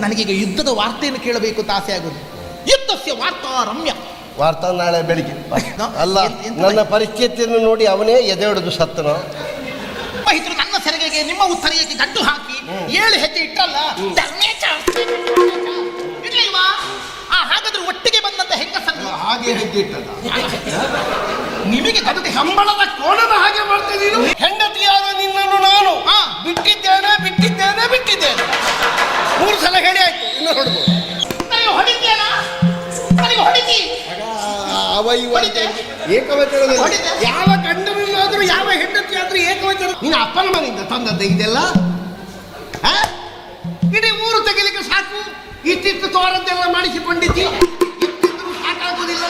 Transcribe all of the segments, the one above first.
ನನಗೀಗ ಯುದ್ಧದ ವಾರ್ತೆಯನ್ನು ಕೇಳಬೇಕು ಅಂತ ಆಸೆ ಆಗುದು. ಯುದ್ಧಸ್ಯ ವಾರ್ತಾ ರಮ್ಯ. ವಾರ್ತಾ ನಾಳೆ ಬೆಳಿಗ್ಗೆ. ಅಲ್ಲ ನನ್ನ ಪರಿಸ್ಥಿತಿಯನ್ನು ನೋಡಿ ಅವನೇ ಎದೆ ಹೊಡೆದು ಸತ್ತನು ನನ್ನ ಸೆರಗೆಗೆ ನಿಮ್ಮ ಉತ್ತರಿಯಕ್ಕೆ ಗಂಟು ಹಾಕಿ ಏಳು ಹೆಜ್ಜೆ ಇಟ್ಟಲ್ಲ? ಹಾಗಾದ್ರೆ ಒಟ್ಟಿಗೆ ಬಂದಂತ ಹೆಂಗಸನ್ನು ಹಾಗೆ ಹೆಜ್ಜೆ ಇಟ್ಟದ ನಿಮಗೆ ಗಡ್ಡೆ ಕಂಬಳದ ಕೋಣದ ಹಾಗೆ ಮಾಡ್ತೀನಿ ಹೆಂಡತಿಯಾದ ನಿನ್ನನ್ನು ನಾನು. ಬಿಟ್ಟಿದ್ದೇನೆ ಬಿಟ್ಟಿದ್ದೇನೆ ಬಿಟ್ಟಿದ್ದೇನೆ. ಮೂರು ಸಲ ಹೇಳಿ ಆಯ್ತು ಇನ್ನು ನೋಡ್ಬೋದು. ಅವ ಇವ ಏಕವಚನದಲ್ಲಿ? ಯಾವ ಗಂಡನಲ್ಲಾದ್ರೂ ಯಾವ ಹೆಂಡತಿ ಆದ್ರೂ ಏಕವಚನ. ನಿನ್ನ ಅಪ್ಪನ ಮನೆಯಿಂದ ತಂದದ್ದ ಇದೆಲ್ಲ? ಇಡೀ ಊರು ತೆಗಿಲಿಕ್ಕೆ ಸಾಕು. ಇಷ್ಟಿಷ್ಟು ತೋರದ್ದೆಲ್ಲ ಮಾಡಿಸಿಕೊಂಡಿದ್ದಿ? ಇತ್ತಿದ್ರು ಸಾಕಾಗುವುದಿಲ್ಲ.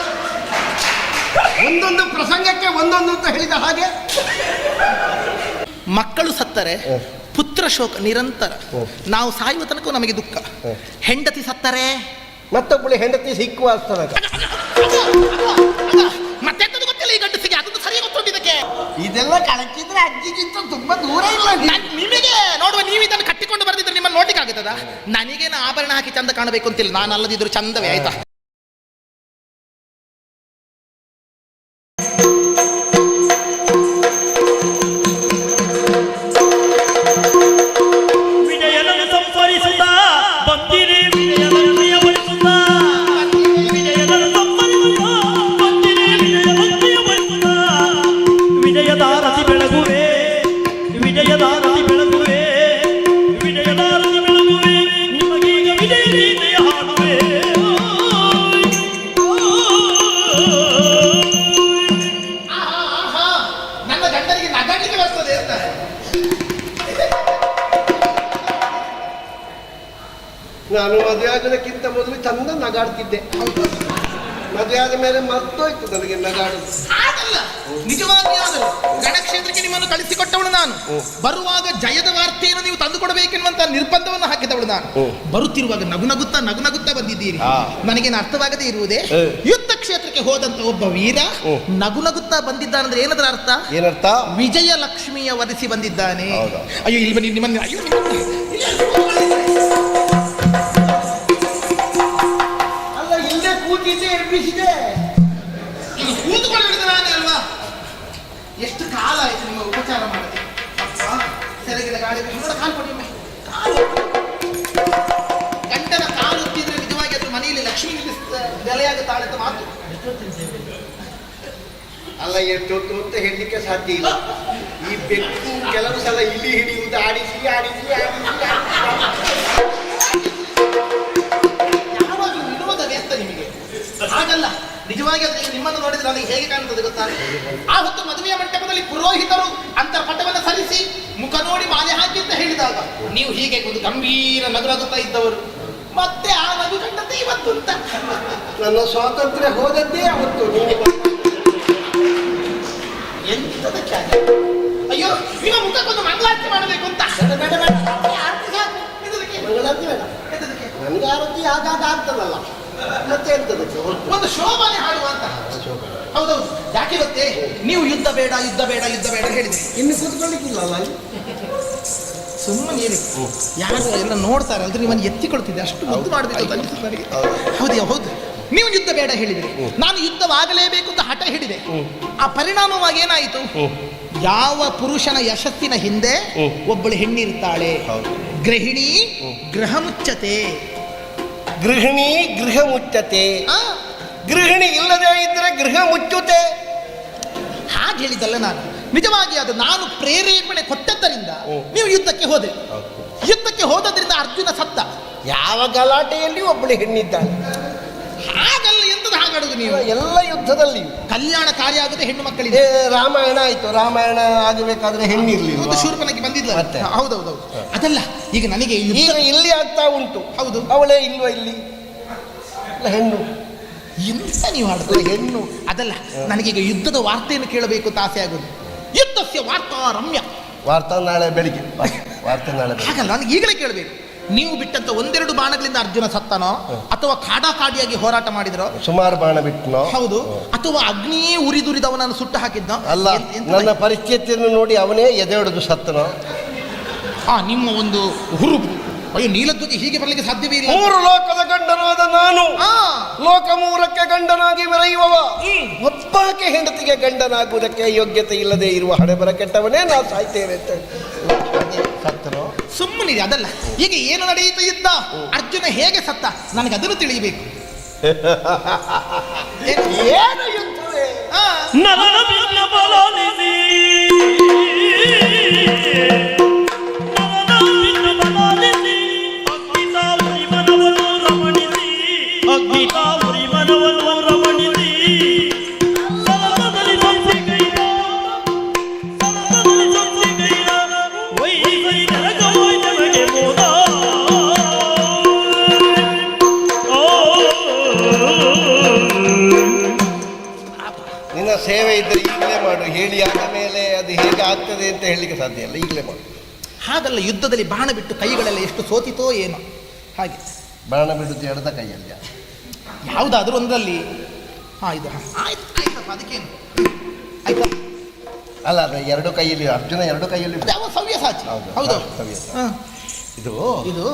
ಒಂದೊಂದು ಪ್ರಸಂಗಕ್ಕೆ ಒಂದೊಂದು ಅಂತ ಹೇಳಿದ ಹಾಗೆ ಮಕ್ಕಳು ಸತ್ತರೆ ಪುತ್ರ ಶೋಕ ನಿರಂತರ. ನಾವು ಸಾಯುವ ತನಕ ನಮಗೆ ದುಃಖ. ಹೆಂಡತಿ ಸತ್ತರೆ? ಮತ್ತೊಬ್ಬಳು ಹೆಂಡತಿ ಸಿಕ್ಕುವ ತನಕ ಮತ್ತೆಂತದ್ದು ಗೊತ್ತಿಲ್ಲ ಈ ಗಂಡಸಿಗೆ ಅದನ್ನು ಸರಿ ಗೊತ್ತುಂಟು ಇದಕ್ಕೆ ಇದೆಲ್ಲ ಕಳಕಿದ್ರೆ ಅಜ್ಜಿಗಿಂತ ತುಂಬಾ ದೂರ ಇಲ್ಲ ನಿಮಿಗೆ ನಿಮಗೆ ನೋಡುವ, ನೀವು ಇದನ್ನು ಕಟ್ಟಿಕೊಂಡು ಬರ್ದಿದ್ರೆ ನಿಮ್ಮನ್ನು ನೋಡ್ಲಿಕ್ಕೆ ನನಗೇನು ಆಭರಣ ಹಾಕಿ ಚಂದ ಕಾಣಬೇಕು ಅಂತಿಲ್ಲ. ನಾನು ಅಲ್ಲದಿದ್ರು ಚಂದವೇ, ಆಯ್ತಾ? ಮೇಲೆ ಮರ್ತೋಯ್ತು ನನಗೆ ನಗಾಡು ಆಗಲ್ಲ ನಿಜವಾಗಿ ಗಣಕ್ಷೇತ್ರಕ್ಕೆ ನಿಮ್ಮನ್ನು ಕಳಿಸಿಕೊಟ್ಟವಳು ನಾನು. ಬರುವಾಗ ಜಯದ ವಾರ್ತೆಯನ್ನು ನೀವು ತಂದುಕೊಡಬೇಕೆನ್ನುವಂತ ನಿರ್ಬಂಧವನ್ನು ಹಾಕಿದವಳು ನಾನು. ಬರುತ್ತಿರುವಾಗ ನಗು ನಗುತ್ತಾ ನಗು ನಗುತ್ತಾ ಬಂದಿದ್ದೀರಿ. ನನಗೇನು ಅರ್ಥವಾಗದೇ ಇರುವುದೇ? ಯುದ್ಧ ಕ್ಷೇತ್ರಕ್ಕೆ ಹೋದಂತ ಒಬ್ಬ ವೀರ. ನಗು ನಗುತ್ತಾ ಬಂದಿದ್ದಾನಂದ್ರೆ ಏನದರ ಅರ್ಥ? ಏನರ್ಥ? ವಿಜಯ ಲಕ್ಷ್ಮಿಯ ವರಿಸಿ ಬಂದಿದ್ದಾನೆ ಅಯ್ಯೋ ಇಲ್ಲಿ ಬನ್ನಿ ನಿಮ್ಮನ್ನ ಅಯ್ಯೋ ಕೂತಿದ್ದೆ ಇದು ಇಲ್ಲಿ ಕೂತ್ಕೊಂಡು ನಾನೇ ಅಲ್ವಾ? ಎಷ್ಟು ಕಾಲ ಆಯ್ತು ನಿಮ್ಮ ಉಪಚಾರ ಮಾಡದೆ ಸೆರಗಿನ ಗಾಡಿ ಕಾಲು ಕೊಡಿ. ಕಾಲು ಗಂಡನ ಕಾಲು ಒತ್ತಿದ್ರೆ ನಿಜವಾಗಿ ಅದು ಮನೆಯಲ್ಲಿ ಲಕ್ಷ್ಮಿ ನೆಲೆಯಾಗುತ್ತಾಳೆ ಅಂತ ಮಾತು. ಅಲ್ಲ ಎಷ್ಟೊತ್ತು ಅಂತ ಹೇಳಲಿಕ್ಕೆ ಸಾಧ್ಯ ಇಲ್ಲ. ಈ ಬೆಕ್ಕು ಕೆಲವು ಸಲ ಇಲ್ಲಿ ಹಿಡಿಯುವುದು ಆಡಿಸಿ ಆಡಿಸಿ ಆಡಿಸಿ. ಹಾಗಲ್ಲ. ನಿಜವಾಗಿ ಅದು ಈಗ ನಿಮ್ಮನ್ನು ನೋಡಿದ್ರೆ ನನಗೆ ಹೇಗೆ ಕಾಣುತ್ತದೆ ಗೊತ್ತಾ? ಆ ಹೊತ್ತು ಮದುವೆಯ ಮಂಟಪದಲ್ಲಿ ಪುರೋಹಿತರು ಅಂತರ್ಪಟವನ್ನು ಸರಿಸಿ ಮುಖ ನೋಡಿ ಮಾಲೆ ಹಾಕಿ ಅಂತ ಹೇಳಿದಾಗ ನೀವು ಹೀಗೆ ಒಂದು ಗಂಭೀರ ನಗುರಾಗುತ್ತಾ ಇದ್ದವರು. ಮತ್ತೆ ಆ ನಗು ಕಂಡದ್ದು ಇವತ್ತು ಅಂತ. ನನ್ನ ಸ್ವಾತಂತ್ರ್ಯ ಹೋದದ್ದೇ ಅವತ್ತು. ಎಂತದಕ್ಕೆ ಅಯ್ಯೋ ನಿಮ್ಮ ಮುಖಕ್ಕೊಂದು ಮಂಗಳಾರತಿ ಮಾಡಬೇಕು ಅಂತ. ಮಂಗಳಾರತಿ ಬೇಡ? ನನಗೆ ಆರೋಗ್ಯ ಆಗಾಗ ಆಗ್ತದಲ್ಲ. ಮತ್ತೆ ಎಂತದಕ್ಕೆ ಒಂದು ಶೋಭನೆ ಹಾಡುವಂತಹ ಹೌದೌದು. ಯಾಕೆ ಗೊತ್ತೇ? ನೀವು ಯುದ್ಧ ಬೇಡ ಯುದ್ಧ ಬೇಡ ಯುದ್ಧ ಬೇಡ ಹೇಳಿದ್ರಿ. ಇನ್ನು ಕೂತ್ಕೊಳ್ಳಿಕ್ಕಿಲ್ಲ ಅಲ್ಲಿ ಸುಮ್ಮನೆ ಯಾರು ಎಲ್ಲ ನೋಡ್ತಾರೆ ಅಂದ್ರೆ ನಿಮ್ಮನ್ನು ಎತ್ತಿಕೊಳ್ತಿದ್ದೆ. ಅಷ್ಟು ಮುದ್ದು ಮಾಡಬೇಕು ಅನಿಸುತ್ತೆ ನನಗೆ. ಹೌದು. ಹೌದು ನೀವು ಯುದ್ಧ ಬೇಡ ಹೇಳಿದ್ರಿ. ನಾನು ಯುದ್ಧವಾಗಲೇಬೇಕು ಅಂತ ಹಠ ಹಿಡಿದೆ ಆ ಪರಿಣಾಮವಾಗಿ ಏನಾಯಿತು? ಯಾವ ಪುರುಷನ ಯಶಸ್ಸಿನ ಹಿಂದೆ ಒಬ್ಬಳು ಹೆಣ್ಣಿರ್ತಾಳೆ ಹೌದು. ಗೃಹಿಣಿ ಗೃಹ ಮುಚ್ಚತೆ ಗೃಹಿಣಿ ಗೃಹ ಮುಚ್ಚತೆ ಗೃಹಿಣಿ ಇಲ್ಲದೆ ಇದ್ರೆ ಗೃಹ ಮುಚ್ಚುತ್ತೆ ಹಾಗೆ ಹೇಳಿದ್ದಲ್ಲ ನಾನು. ನಿಜವಾಗಿ ಅದು ನಾನು ಪ್ರೇರೇಪಣೆ ಕೊಟ್ಟದ್ದರಿಂದ ನೀವು ಯುದ್ಧಕ್ಕೆ ಹೋದೆ. ಯುದ್ಧಕ್ಕೆ ಹೋದದ್ರಿಂದ ಅರ್ಜುನ ಸತ್ತ. ಯಾವ ಗಲಾಟೆಯಲ್ಲಿ ಒಬ್ಬಳು ಹೆಣ್ಣಿದ್ದಾಳೆ. ಹಾಗಲ್ಲ. ಹಾಗಾಡುದು ನೀವು. ಎಲ್ಲ ಯುದ್ಧದಲ್ಲಿ. ಕಲ್ಯಾಣ ಕಾರ್ಯ ಆಗುತ್ತೆ ಹೆಣ್ಣು ಮಕ್ಕಳಿಗೆ. ರಾಮಾಯಣ ಆಯ್ತು. ರಾಮಾಯಣ ಆಗಬೇಕಾದ್ರೆ ಹೆಣ್ಣಿರ್ಲಿಲ್ಲ ಶೂರ್ಪನಕ್ಕೆ ಬಂದಿದ್ಲ ಮತ್ತೆ? ಹೌದೌದು ಅದಲ್ಲ ಈಗ ನನಗೆ ಈಗ ಇಲ್ಲಿ ಆಗ್ತಾ ಉಂಟು. ಹೌದು. ಅವಳೇ ಇಲ್ವ ಇಲ್ಲಿ? ಹೆಣ್ಣು. ಎಂತ ನೀವು ಆಡ್ತಾರೆ ಹೆಣ್ಣು. ಅದಲ್ಲ ನನಗೀಗ ಯುದ್ಧದ ವಾರ್ತೆಯನ್ನು ಕೇಳಬೇಕು ಅಂತ ಆಸೆ ಆಗುದು. ಯುದ್ಧಸ್ಯ ವಾರ್ತಾ ರಮ್ಯ ವಾರ್ತಾ ನಾಳೆ ಬೆಳಿಗ್ಗೆ. ವಾರ್ತೆ ನಾಳೆ ಹಾಗಲ್ಲ ನನಗೆ ಈಗಲೇ ಕೇಳಬೇಕು. ನೀವು ಬಿಟ್ಟಂತ ಒಂದೆರಡು ಬಾಣಗಳಿಂದ ಅರ್ಜುನ ಸತ್ತನೋ ಅಥವಾ ಕಾಡಾಕಾಡಿಯಾಗಿ ಹೋರಾಟ ಮಾಡಿದ್ರೋ? ಸುಮಾರು ಬಾಣ ಬಿಟ್ಟನೋ ಹೌದು. ಅಥವಾ ಅಗ್ನಿಯೇ ಉರಿದುರಿದವನನ್ನು ಸುಟ್ಟು ಹಾಕಿದ್ದ? ಅಲ್ಲ ನನ್ನ ಪರಿಸ್ಥಿತಿಯನ್ನು ನೋಡಿ ಅವನೇ ಎದೆ ಹೊಡೆದು ಸತ್ತನೋ? ಆ ನಿಮ್ಮ ಒಂದು ಹುರುಪು. ಅಯ್ಯೋ ನೀಲಧ್ವಜ ಹೀಗೆ ಬರಲಿಕ್ಕೆ ಸಾಧ್ಯವೇ ಇಲ್ಲ. ಮೂರು ಲೋಕದ ಗಂಡನಾದ ನಾನು. ಆ, ಲೋಕ ಮೂರಕ್ಕೆ ಗಂಡನಾಗಿ ಮೆರೆಯುವವ. ಒಬ್ಬಾಕೆ ಹೆಂಡತಿಗೆ ಗಂಡನಾಗುವುದಕ್ಕೆ ಯೋಗ್ಯತೆ ಇಲ್ಲದೆ ಇರುವ ಹಣೆಬರ ಕೆಟ್ಟವನೇ ನಾನು ಸಾಯ್ತೇವೆ ಅಂತ ಸತ್ತರು ಸುಮ್ಮನಿದೆ ಅದಲ್ಲ. ಈಗ ಏನು ನಡೆಯುತ್ತಾ ಇದ್ದ ಅರ್ಜುನ ಹೇಗೆ ಸತ್ತ? ನನಗೆ ಅದನ್ನು ತಿಳಿಯಬೇಕು. ಏನು? ಯುದ್ಧವೇ ಸಾಧ್ಯ ಈಗಲೇ ಮಾಡು. ಹಾಗಲ್ಲ ಯುದ್ಧದಲ್ಲಿ ಬಾಣ ಬಿಟ್ಟು ಕೈಗಳೆಲ್ಲ ಎಷ್ಟು ಸೋತಿತೋ ಏನೋ. ಹಾಗೆ. ಬಾಣ ಬಿಡುತ್ತೆ ಎಡದ ಕೈಯಲ್ಲಿ. ಯಾವುದಾದ್ರೂ ಒಂದರಲ್ಲಿ. ಹಾಂ ಇದು ಆಯ್ತು ಆಯ್ತಪ್ಪ ಅದಕ್ಕೇನು ಆಯ್ತಾ? ಅಲ್ಲ ಅದು ಎರಡು ಕೈಯಲ್ಲಿ ಅರ್ಜುನ ಎರಡು ಕೈಯಲ್ಲಿ ಸವ್ಯ ಯಾವ ಸವ್ಯಸಾಚಿ ಹೌದು, ಹೌದು. ಸವ್ಯ ಇದು ಇದು.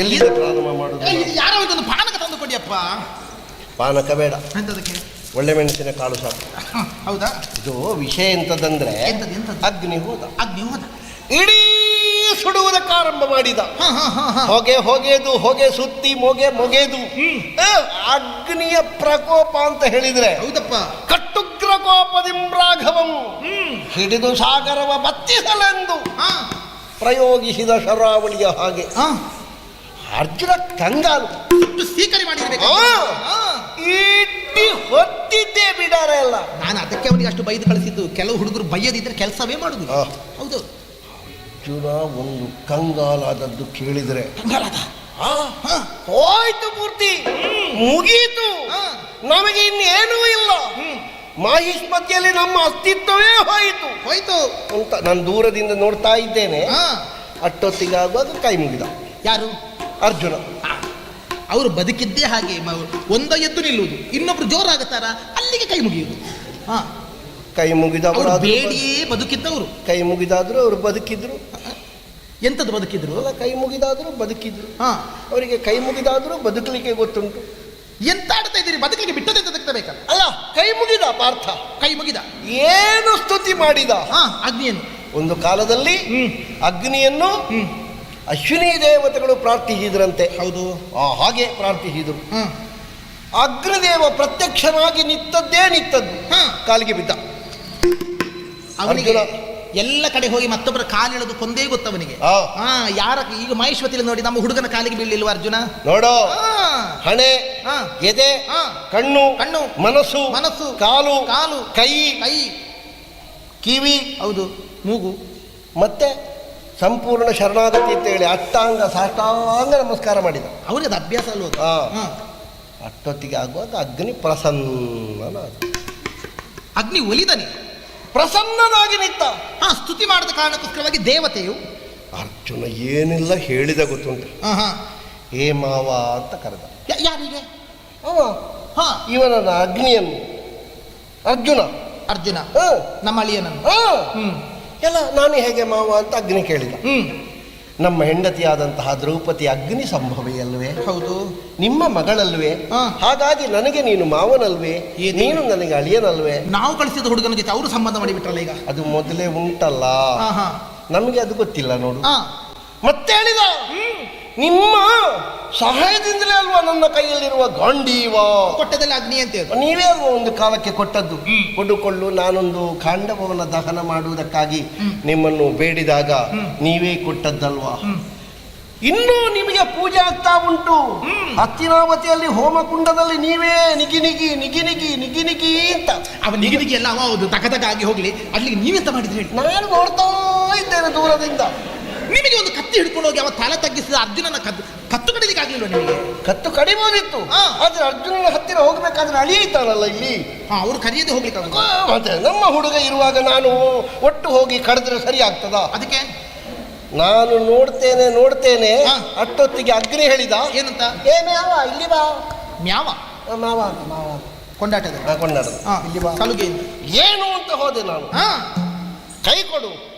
ಎಲ್ಲಿಂದ ಪ್ರಾರಂಭ ಮಾಡುದು? ಯಾರೋ ಇದೊಂದು ಪಾನಕ ತಂದು ಕೊಡಿಯಪ್ಪ ಪಾನಕ ಬೇಡ. ಎಂತದಕ್ಕೆ? ಒಳ್ಳೆ ಮೆಣಸಿನ ಕಾಳು ಸಾಕು. ಹೌದಾ? ಇದು ವಿಷಯ ಎಂಥದ್ದಂದ್ರೆ ಅಗ್ನಿ ಹೋದ. ಅಗ್ನಿ ಹೋದ. ಇಡೀ ಸುಡುವುದಕ್ಕೆ ಆರಂಭ ಮಾಡಿದ. ಹ, ಹ, ಹಾ ಹಾ. ಹೊಗೆ ಹೊಗೆದು ಹೊಗೆ ಸುತ್ತಿ ಮೊಗೆ ಮೊಗೆದು. ಆ, ಅಗ್ನಿಯ ಪ್ರಕೋಪ ಅಂತ ಹೇಳಿದ್ರೆ ಹೌದಪ್ಪ. ಕಟ್ಟುಗ್ರ ಕೋಪದಿಂಬ್ರಾಘವಂ ಹಿಡಿದು ಸಾಗರವ ಬತ್ತಿಸಲೆಂದು ಹಾ. ಪ್ರಯೋಗಿಸಿದ ಶರಾವಳಿಯ ಹಾಗೆ. ಹಾ. ಅರ್ಜುನ ಕಂಗಾಲು. ಸುಟ್ಟು ಸ್ವೀಕರಿ ಮಾಡಿರ್ಬೇಕು. ಆ. ಹಾ. ಇಟ್ಟಿ ಹೊತ್ತಿದ್ದೇ ಬಿಡಾರ ಎಲ್ಲ ನಾನು ಅದಕ್ಕೆ ಅವನಿಗೆ ಅಷ್ಟು ಬೈದು ಕಳಿಸಿದ್ದು. ಕೆಲವು ಹುಡುಗರು ಬೈಯದಿದ್ರೆ ಕೆಲಸವೇ ಮಾಡುದು ಆ. ಹೌದು. ಅರ್ಜುನ ಒಂದು ಕಂಗಾಲಾದದ್ದು ಕೇಳಿದ್ರೆ. ಕಂಗಾಲಾದ. ಆ. ಹೋಯ್ತು ಪೂರ್ತಿ. ಮುಗೀತು. ಹಾ. ನಮಗೆ ಇನ್ನೇನೂ ಇಲ್ಲ. ಮಾಹಿಷ್ಮತಿಯಲ್ಲಿ ನಮ್ಮ ಅಸ್ತಿತ್ವವೇ ಹೋಯಿತು. ಹೋಯ್ತು. ಅಂತ ನಾನು ದೂರದಿಂದ ನೋಡ್ತಾ ಇದ್ದೇನೆ. ಹಾ. ಅಷ್ಟೊತ್ತಿಗಾಗುವಾಗ ಕೈ ಮುಗಿದ. ಯಾರು? ಅರ್ಜುನ. ಅವರು ಬದುಕಿದ್ದೇ ಹಾಗೆ ಒಂದ ಎದ್ದು ನಿಲ್ಲುವುದು. ಇನ್ನೊಬ್ರು ಜೋರಾಗುತ್ತಾರ ಅಲ್ಲಿಗೆ ಕೈ ಮುಗಿಯುವುದು. ಹಾ. ಕೈ ಮುಗಿದವರು ಬೇಡಿಯೇ ಬದುಕಿದ್ದವರು. ಕೈ ಮುಗಿದಾದ್ರು ಅವರು ಬದುಕಿದ್ರು. ಎಂಥದ್ದು ಬದುಕಿದ್ರು? ಅಲ್ಲ ಕೈ ಮುಗಿದಾದರೂ ಬದುಕಿದ್ರು. ಹಾ. ಅವರಿಗೆ ಕೈ ಮುಗಿದಾದರೂ ಬದುಕಲಿಕ್ಕೆ ಗೊತ್ತುಂಟು. ಎಂತ ಆಡ್ತಾ ಇದ್ದೀರಿ? ಬದುಕಲಿಕ್ಕೆ ಬಿಟ್ಟದೆ ತೆಗೆದಬೇಕಲ್ಲ ಅಲ್ಲ ಕೈ ಮುಗಿದ ಪಾರ್ಥ. ಕೈ ಮುಗಿದ. ಏನು ಸ್ತುತಿ ಮಾಡಿದ? ಹಾ ಅಗ್ನಿಯನ್ನು. ಒಂದು ಕಾಲದಲ್ಲಿ ಅಗ್ನಿಯನ್ನು ಅಶ್ವಿನಿ ದೇವತೆಗಳು ಪ್ರಾರ್ಥಿಸಿದ್ರಂತೆ ಹೌದು. ಆ ಹಾಗೆ ಪ್ರಾರ್ಥಿಸಿದರು ಅಗ್ರದೇವ ಪ್ರತ್ಯಕ್ಷನಾಗಿ ನಿತ್ತದ್ದೇ ನಿತ್ತದ್ದು ಹಾ ಕಾಲಿಗೆ ಬಿದ್ದ. ಅವನಿಗೆ ಎಲ್ಲ ಕಡೆ ಹೋಗಿ ಮತ್ತೊಬ್ಬರ ಕಾಲಿಳದು ಕೊಂದೇ ಗೊತ್ತವನಿಗೆ ಯಾರ ಈಗ ಮಹೇಶ್ವತಿಲಿ ನೋಡಿ ನಮ್ಮ ಹುಡುಗನ ಕಾಲಿಗೆ ಬೀಳಿಲ್ವ ಅರ್ಜುನ? ನೋಡೋ. ಹಣೆ ಹಾ. ಎದೆ. ಕಣ್ಣು ಕಣ್ಣು, ಮನಸ್ಸು ಮನಸ್ಸು, ಕಾಲು ಕಾಲು, ಕೈ ಕೈ. ಕಿವಿ ಹೌದು. ಮೂಗು. ಮತ್ತೆ ಸಂಪೂರ್ಣ ಶರಣಾಗತಿ ಅಂತ ಹೇಳಿ ಅಷ್ಟಾಂಗ ಸಾಷ್ಟಾಂಗ ನಮಸ್ಕಾರ ಮಾಡಿದ. ಅವ್ರಿಗೆ ಅದು ಅಭ್ಯಾಸ ಅಲ್ವ ಹಾ. ಅಷ್ಟೊತ್ತಿಗೆ ಆಗುವಾಗ ಅಗ್ನಿ ಪ್ರಸನ್ನನ ಅಗ್ನಿ ಒಲಿದನೆ. ಪ್ರಸನ್ನನಾಗಿ ನಿಂತ. ಹಾ ಸ್ತುತಿ ಮಾಡಿದ ಕಾರಣಕ್ಕೋಸ್ಕರವಾಗಿ ದೇವತೆಯು. ಅರ್ಜುನ ಏನೆಲ್ಲ ಹೇಳಿದ ಗೊತ್ತುಂಟು. ಹೇ ಏ ಮಾವ ಅಂತ ಕರೆದ. ಯಾರಿಗೆ? ಹಾ. ಇವನನ್ನ ಅಗ್ನಿಯನ್ನು ಅರ್ಜುನ. ಅರ್ಜುನ. ಹ, ನಮ್ಮ ಅಳಿಯನನ್ನು. ಎಲ್ಲ ನಾನು ಹೇಗೆ ಮಾವ ಅಂತ ಅಗ್ನಿ ಕೇಳಿದ. ಹ್ಞೂ ನಮ್ಮ ಹೆಂಡತಿಯಾದಂತಹ ದ್ರೌಪದಿ ಅಗ್ನಿ ಸಂಭವಿ ಅಲ್ವೇ? ಹೌದು. ನಿಮ್ಮ ಮಗಳಲ್ವೇ? ಹಾಗಾಗಿ ನನಗೆ ನೀನು ಮಾವನಲ್ವೇ? ನೀನು. ನನಗೆ ಅಳಿಯನಲ್ವೇ? ನಾವು ಕಳಿಸಿದ ಹುಡುಗನ ಜೊತೆ ಅವರು ಸಂಬಂಧ ಮಾಡಿಬಿಟ್ರಲ್ಲ ಈಗ? ಅದು ಮೊದಲೇ ಉಂಟಲ್ಲ. ನಮಗೆ ಅದು ಗೊತ್ತಿಲ್ಲ ನೋಡು. ಮತ್ತೆ ಹೇಳಿದ? ನಿಮ್ಮ ಸಹಾಯದಿಂದಲೇ ಅಲ್ವಾ ನನ್ನ ಕೈಯಲ್ಲಿರುವ ಗಾಂಡೀವ? ಕೊಟ್ಟದಲ್ಲಿ ಅಗ್ನಿ ಅಂತ ಹೇಳಿ ನೀವೇ ಅಲ್ವಾ ಒಂದು ಕಾಲಕ್ಕೆ ಕೊಟ್ಟದ್ದು? ಕೊಡುಕೊಳ್ಳು ನಾನೊಂದು ಕಾಂಡವನ ದಹನ ಮಾಡುವುದಕ್ಕಾಗಿ ನಿಮ್ಮನ್ನು ಬೇಡಿದಾಗ ನೀವೇ ಕೊಟ್ಟದ್ದಲ್ವಾ? ಇನ್ನೂ ನಿಮಗೆ ಪೂಜೆ ಆಗ್ತಾ ಉಂಟು. ಹತ್ತಿನಾವತಿಯಲ್ಲಿ ಹೋಮಕುಂಡದಲ್ಲಿ ನೀವೇ ನಿಗಿ ನಿಗಿ ನಿಗಿ ನಿಗಿ ನಿಗಿ ನಿಗಿ ಅಂತ. ಅವ ನಿಗದಿಗೆ ಎಲ್ಲ ಅವ ಹೌದು. ತಕ ತಕ ಆಗಿ ಹೋಗ್ಲಿ. ಅಲ್ಲಿಗೆ ನೀವೆಂತ ಮಾಡಿದ್ರಿ ನಾನು ನೋಡ್ತಾ ಇದ್ದೇನೆ ದೂರದಿಂದ. ನಿಮಗೆ ಒಂದು ಕತ್ತಿ ಹಿಡ್ಕೊಂಡು ಹೋಗಿ ಅವ ತಲೆ ತಗ್ಗಿಸಿದ ಅರ್ಜುನನ ಕತ್ತು ಕತ್ತು ಕಡಿಲಿಕ್ಕೆ ಆಗ್ಲಿಲ್ವ ನಿಮಗೆ? ಕತ್ತು ಕಡಿಬೋದಿತ್ತು. ಹಾ. ಆದ್ರೆ ಅರ್ಜುನನ ಹತ್ತಿರ ಹೋಗ್ಬೇಕಾದ್ರೆ ಅಳಿಯುತ್ತಾನಲ್ಲ ಇಲ್ಲಿ? ಹಾ ಅವ್ರು ಕರೆಯದೆ ಹೋಗ್ಲಿಕ್ಕೆ ಆಗುದು. ಆ, ಮತ್ತೆ ನಮ್ಮ ಹುಡುಗ ಇರುವಾಗ ನಾನು ಒಟ್ಟು ಹೋಗಿ ಕಡಿದ್ರೆ ಸರಿ ಆಗ್ತದ? ಅದಕ್ಕೆ? ನಾನು ನೋಡ್ತೇನೆ ನೋಡ್ತೇನೆ. ಹಾ. ಅಷ್ಟೊತ್ತಿಗೆ ಅಗ್ನಿ ಹೇಳಿದ. ಏನಂತ? ಏ ಮ್ಯಾವ ಇಲ್ಲಿ ಬಾ. ಮ್ಯಾವ? ಆ, ಮಾವ ಅಂತ, ಮಾವ ಅಂತ. ಕೊಂಡಾಟದ. ಆ, ಹಾ ಇಲ್ಲಿ ಬಾ. ಸಲುಗೆ. ಏನು ಅಂತ ಹೋದೆ ನಾನು. ಹಾ. ಕೈ ಕೊಡು.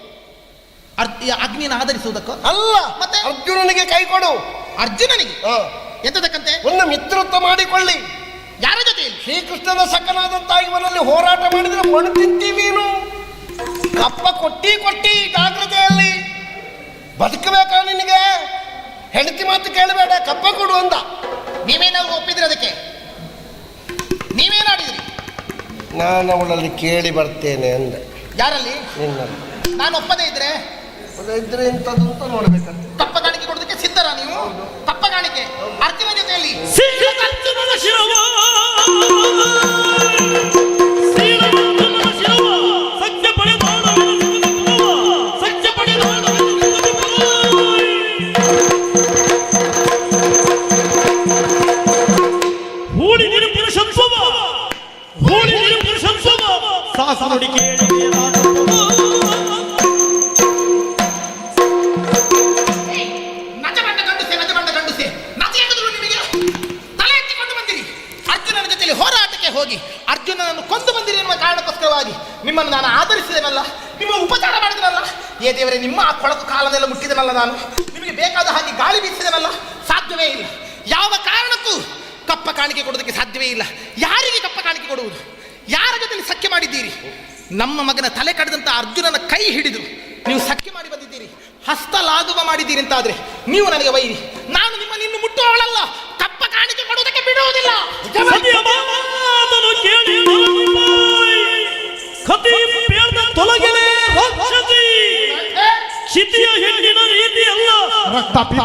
ಅಗ್ನಿನ ಆಧರಿಸುವುದಕ್ಕೋ? ಅಲ್ಲ ಮತ್ತೆ? ಅರ್ಜುನನಿಗೆ ಕೈ ಕೊಡು. ಅರ್ಜುನನಿಗೆ? ಹ. ಎಂತದಕ್ಕಂತೆ? ಒಂದು ಮಿತ್ರತ್ವ ಮಾಡಿಕೊಳ್ಳಿ. ಯಾರ ಜೊತೆ ಶ್ರೀಕೃಷ್ಣನ ಸಕನಾದಂತ ಇವನಲ್ಲಿ ಹೋರಾಟ ಮಾಡಿದ್ರೆ ಮಣ್ಣು ತಿಂತೀವಿ ಅಪ್ಪ ಕಪ್ಪ ಕೊಟ್ಟಿ ಕೊಟ್ಟಿ ಜಾಗ್ರತೆಯಲ್ಲಿ. ಬದುಕಬೇಕಾ ನಿನಗೆ? ಹೆಂಡತಿ ಮಾತು ಕೇಳಬೇಡ ಕಪ್ಪ ಕೊಡು ಅಂದ. ನೀವೇನಾದ್ರು ಒಪ್ಪಿದ್ರಿ ಅದಕ್ಕೆ? ನೀವೇನಾಡಿದ್ರಿ? ನಾನು ಅವಳಲ್ಲಿ ಕೇಳಿ ಬರ್ತೇನೆ ಅಂದೆ. ಯಾರಲ್ಲಿ? ನಿನ್ನಲ್ಲಿ. ನಾನು ಒಪ್ಪದೇ ಇದ್ರೆ? ಇದ್ರೆ ಇಂಥದ್ದು ಅಂತ ನೋಡ್ಬೇಕಂತ. ತಪ್ಪ ಕಾಣಿಕೆ ಕೊಡೋದಕ್ಕೆ ಸಿದ್ಧರ ನೀವು? ತಪ್ಪ ಕಾಣಿಕೆ ಅರ್ಜುನ ಜೊತೆಯಲ್ಲಿ. ಶ್ರೀರಂಗನ ಶಿರವ. ಶ್ರೀರಂಗನ ಶಿರವ ಸತ್ಯ ನಿಮ್ಮನ್ನು ನಾನು ಆಧರಿಸಿದೆನಲ್ಲ? ನಿಮ್ಮ ಉಪಚಾರ ಮಾಡಿದನಲ್ಲ? ಏ ದೇವರೇ, ನಿಮ್ಮ ಆ ಕೊಳಕು ಕಾಲನೆಲ್ಲ ಮುಟ್ಟಿದನಲ್ಲ ನಾನು? ನಿಮಗೆ ಬೇಕಾದ ಹಾಗೆ ಗಾಳಿ ಬೀಸಿದನಲ್ಲ? ಸಾಧ್ಯವೇ ಇಲ್ಲ. ಯಾವ ಕಾರಣಕ್ಕೂ ಕಪ್ಪ ಕಾಣಿಕೆ ಕೊಡೋದಕ್ಕೆ ಸಾಧ್ಯವೇ ಇಲ್ಲ. ಯಾರಿಗೆ ಕಪ್ಪ ಕಾಣಿಕೆ ಕೊಡುವುದು? ಯಾರ ಜೊತೆಲಿ ಸಖ್ಯ ಮಾಡಿದ್ದೀರಿ? ನಮ್ಮ ಮಗನ ತಲೆ ಕಡಿದಂತ ಅರ್ಜುನನ ಕೈ ಹಿಡಿದು ನೀವು ಸಖ್ಯ ಮಾಡಿ ಬಂದಿದ್ದೀರಿ. ಹಸ್ತ ಲಾಘವ ಮಾಡಿದ್ದೀರಿ ಅಂತಾದ್ರೆ ನೀವು ನನಗೆ ವೈರಿ. ನಾನು ನಿಮ್ಮನ್ನು ಇನ್ನು ಮುಟ್ಟುವವಳಲ್ಲ ಕಪ್ಪ ಕಾಣಿಕೆ ಕೊಡುವುದಕ್ಕೆ ಬಿಡುವುದಿಲ್ಲ. খতিব পেয়ারদা তোলা গেলে রাজশাহী খিতিয় হিন্দিনার ইতি আল্লাহ। রক্তাপি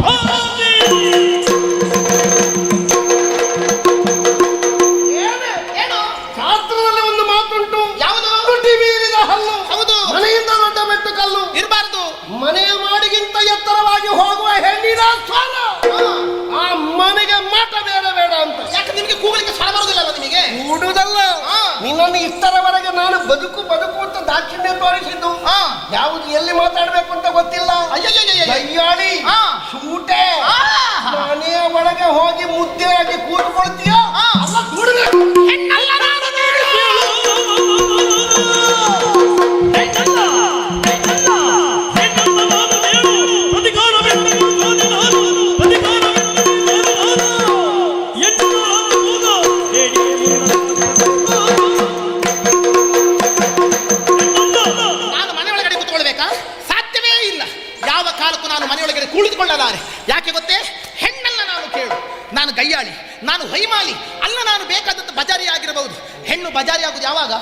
ಯಾವಾಗ?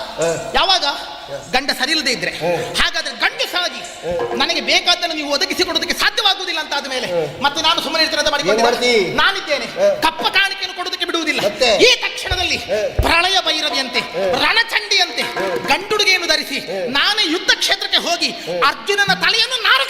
ಯಾವಾಗ? ಗಂಡ ಸರಿ ಇಲ್ಲದೆ ಇದ್ರೆ ಹಾಗಾದ್ರೆ ಗಂಡಸಾಗಿ ನನಗೆ ಬೇಕಾದ್ದನ್ನು ನೀವು ಒದಗಿಸಿ ಕೊಡೋದಕ್ಕೆ ಸಾಧ್ಯವಾಗುವುದಿಲ್ಲ ಅಂತ ಆದ ಮೇಲೆ ಮತ್ತೆ ನಾನು ಸುಮ್ಮನೆ? ಮಾಡಿಕೊಂಡು ನಾನಿದ್ದೇನೆ. ಕಪ್ಪ ಕಾಣಿಕೆಯನ್ನು ಕೊಡೋದಕ್ಕೆ ಬಿಡುವುದಿಲ್ಲ? ಈ ತಕ್ಷಣದಲ್ಲಿ ಪ್ರಳಯ ಭೈರವಿಯಂತೆ ರಣಚಂಡಿಯಂತೆ ಗಂಡುಡುಗೆಯನ್ನು ಧರಿಸಿ ನಾನೇ ಯುದ್ಧ ಕ್ಷೇತ್ರಕ್ಕೆ ಹೋಗಿ ಅರ್ಜುನನ ತಲೆಯನ್ನು ನಾನು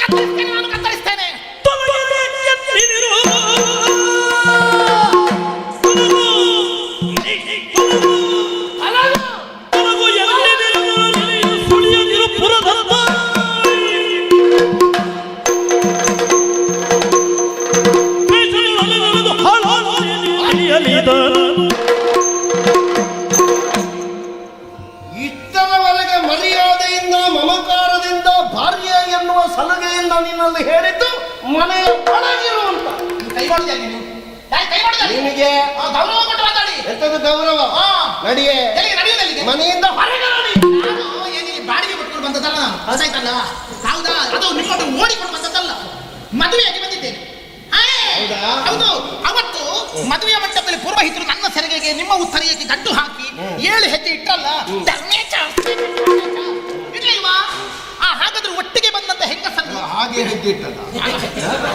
ಹೆಜ್ಜಿಟ್ಟಲ್ಲ